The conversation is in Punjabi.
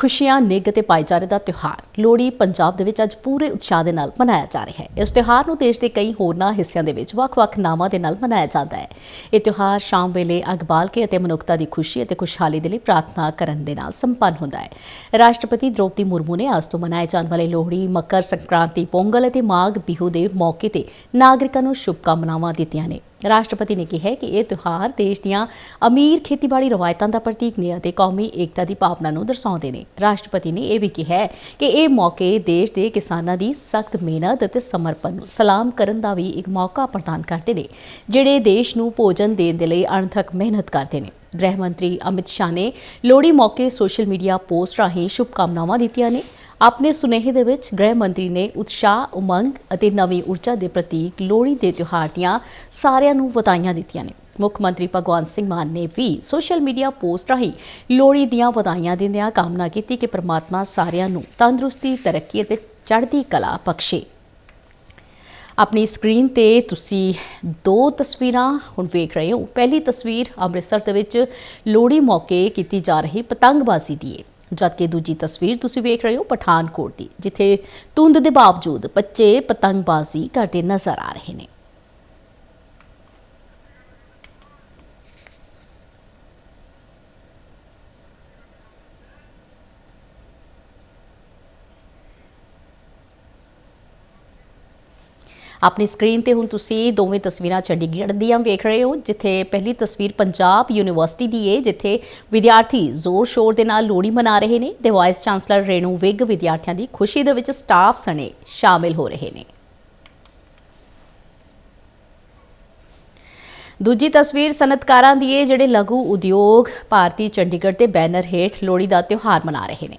ਖੁਸ਼ੀਆਂ, ਨਿੱਘ ਤੇ ਭਾਈਚਾਰੇ ਦਾ ਤਿਉਹਾਰ। ਲੋਹੜੀ ਪੰਜਾਬ ਦੇ ਵਿੱਚ ਅੱਜ ਪੂਰੇ ਉਤਸ਼ਾਹ ਦੇ ਨਾਲ ਮਨਾਇਆ ਜਾ ਰਿਹਾ ਹੈ। ਇਸ ਤਿਉਹਾਰ ਨੂੰ ਦੇਸ਼ ਦੇ ਕਈ ਹੋਰਨਾਂ ਹਿੱਸਿਆਂ ਦੇ ਵਿੱਚ ਵੱਖ-ਵੱਖ ਨਾਵਾਂ ਦੇ ਨਾਲ ਮਨਾਇਆ ਜਾਂਦਾ ਹੈ। ਇਹ ਤਿਉਹਾਰ ਸ਼ਾਮ ਵੇਲੇ ਅੱਗ ਬਾਲ ਕੇ ਅਤੇ ਮਨੁੱਖਤਾ ਦੀ ਖੁਸ਼ੀ ਅਤੇ ਖੁਸ਼ਹਾਲੀ ਦੇ ਲਈ ਪ੍ਰਾਰਥਨਾ ਕਰਨ ਦੇ ਨਾਲ ਸੰਪੰਨ ਹੁੰਦਾ ਹੈ। ਰਾਸ਼ਟਰਪਤੀ ਦ੍ਰੋਪਦੀ ਮੁਰਮੂ ਨੇ ਅੱਜ ਤੋਂ ਮਨਾਏ ਜਾਣ ਵਾਲੇ ਲੋਹੜੀ, ਮਕਰ ਸੰਕ੍ਰਾਂਤੀ, ਪੋਂਗਲ ਅਤੇ ਮਾਘ ਬਿਹੂ ਦੇ ਮੌਕੇ ਤੇ ਨਾਗਰਿਕਾਂ ਨੂੰ ਸ਼ੁਭਕਾਮਨਾਵਾਂ ਦਿੱਤੀਆਂ ਨੇ। ਰਾਸ਼ਟਰਪਤੀ ਨੇ ਕਿਹਾ ਕਿ ਇਹ ਤਿਉਹਾਰ ਦੇਸ਼ ਦੀਆਂ ਅਮੀਰ ਖੇਤੀਬਾੜੀ ਰਵਾਇਤਾਂ ਦਾ ਪ੍ਰਤੀਕ ਨੇ ਅਤੇ ਕੌਮੀ ਏਕਤਾ ਦੀ ਭਾਵਨਾ ਨੂੰ ਦਰਸਾਉਂਦੇ ਨੇ। ਰਾਸ਼ਟਰਪਤੀ ਨੇ ਇਹ ਵੀ ਕਿਹਾ ਕਿ ਇਹ ਮੌਕੇ ਦੇਸ਼ ਦੇ ਕਿਸਾਨਾਂ ਦੀ ਸਖਤ ਮਿਹਨਤ ਅਤੇ ਸਮਰਪਣ ਨੂੰ ਸਲਾਮ ਕਰਨ ਦਾ ਵੀ ਇੱਕ ਮੌਕਾ ਪ੍ਰਦਾਨ ਕਰਦੇ ਨੇ, ਜਿਹੜੇ ਦੇਸ਼ ਨੂੰ ਭੋਜਨ ਦੇਣ ਦੇ ਲਈ ਅਣਥੱਕ ਮਿਹਨਤ ਕਰਦੇ ਨੇ। ਗ੍ਰਹਿ ਮੰਤਰੀ ਅਮਿਤ ਸ਼ਾਹ ਨੇ ਲੋਹੜੀ ਮੌਕੇ ਸੋਸ਼ਲ ਮੀਡੀਆ ਪੋਸਟ ਰਾਹੀਂ ਸ਼ੁਭਕਾਮਨਾਵਾਂ ਦਿੱਤੀਆਂ ਨੇ। ਆਪਣੇ ਸੁਨੇਹੇ ਦੇ ਵਿੱਚ ਗ੍ਰਹਿ ਮੰਤਰੀ ਨੇ ਉਤਸ਼ਾਹ, ਉਮੰਗ ਅਤੇ ਨਵੀਂ ਊਰਜਾ ਦੇ ਪ੍ਰਤੀਕ ਲੋਹੜੀ ਦੇ ਤਿਉਹਾਰ ਦੀਆਂ ਸਾਰਿਆਂ ਨੂੰ ਵਧਾਈਆਂ ਦਿੱਤੀਆਂ ਨੇ। ਮੁੱਖ ਮੰਤਰੀ ਭਗਵੰਤ ਸਿੰਘ ਮਾਨ ਨੇ ਵੀ ਸੋਸ਼ਲ ਮੀਡੀਆ ਪੋਸਟ ਰਾਹੀਂ ਲੋਹੜੀ ਦੀਆਂ ਵਧਾਈਆਂ ਦਿੰਦਿਆਂ ਕਾਮਨਾ ਕੀਤੀ ਕਿ ਪ੍ਰਮਾਤਮਾ ਸਾਰਿਆਂ ਨੂੰ ਤੰਦਰੁਸਤੀ, ਤਰੱਕੀ ਅਤੇ ਚੜ੍ਹਦੀ ਕਲਾ ਬਖਸ਼ੇ। ਆਪਣੀ ਸਕਰੀਨ ਤੇ ਤੁਸੀਂ ਦੋ ਤਸਵੀਰਾਂ ਹੁਣ ਵੇਖ ਰਹੇ ਹੋ। ਪਹਿਲੀ ਤਸਵੀਰ ਅੰਮ੍ਰਿਤਸਰ ਦੇ ਵਿੱਚ ਲੋਹੜੀ ਮੌਕੇ ਕੀਤੀ ਜਾ ਰਹੀ ਪਤੰਗਬਾਜ਼ੀ ਦੀ ਹੈ ਜਦਕਿ ਦੂਜੀ ਤਸਵੀਰ ਤੁਸੀਂ ਵੇਖ ਰਹੇ ਹੋ ਪਠਾਨਕੋਟ ਦੀ, ਜਿੱਥੇ ਧੁੰਦ ਦੇ ਬਾਵਜੂਦ ਬੱਚੇ ਪਤੰਗਬਾਜ਼ੀ ਕਰਦੇ ਨਜ਼ਰ ਆ ਰਹੇ ਨੇ। ਆਪਣੀ ਸਕਰੀਨ ਤੇ ਹੁਣ ਤੁਸੀਂ ਦੋਵੇਂ ਤਸਵੀਰਾਂ ਚੰਡੀਗੜ੍ਹ ਦੀਆਂ ਵੇਖ ਰਹੇ ਹੋ, ਜਿੱਥੇ ਪਹਿਲੀ ਤਸਵੀਰ ਪੰਜਾਬ ਯੂਨੀਵਰਸਿਟੀ ਦੀ ਹੈ ਜਿੱਥੇ ਵਿਦਿਆਰਥੀ ਜ਼ੋਰ ਸ਼ੋਰ ਦੇ ਨਾਲ ਲੋਹੜੀ ਮਨਾ ਰਹੇ ਨੇ ਤੇ ਵਾਈਸ ਚਾਂਸਲਰ ਰੇਣੂ ਵਿਗ ਵਿਦਿਆਰਥੀਆਂ ਦੀ ਖੁਸ਼ੀ ਦੇ ਵਿੱਚ ਸਟਾਫ ਸਣੇ ਸ਼ਾਮਿਲ ਹੋ ਰਹੇ ਨੇ। ਦੂਜੀ ਤਸਵੀਰ ਸਨਅਤਕਾਰਾਂ ਦੀ ਹੈ ਜਿਹੜੇ ਲਘੂ ਉਦਯੋਗ ਭਾਰਤੀ ਚੰਡੀਗੜ੍ਹ ਦੇ ਬੈਨਰ ਹੇਠ ਲੋਹੜੀ ਦਾ ਤਿਉਹਾਰ ਮਨਾ ਰਹੇ ਨੇ।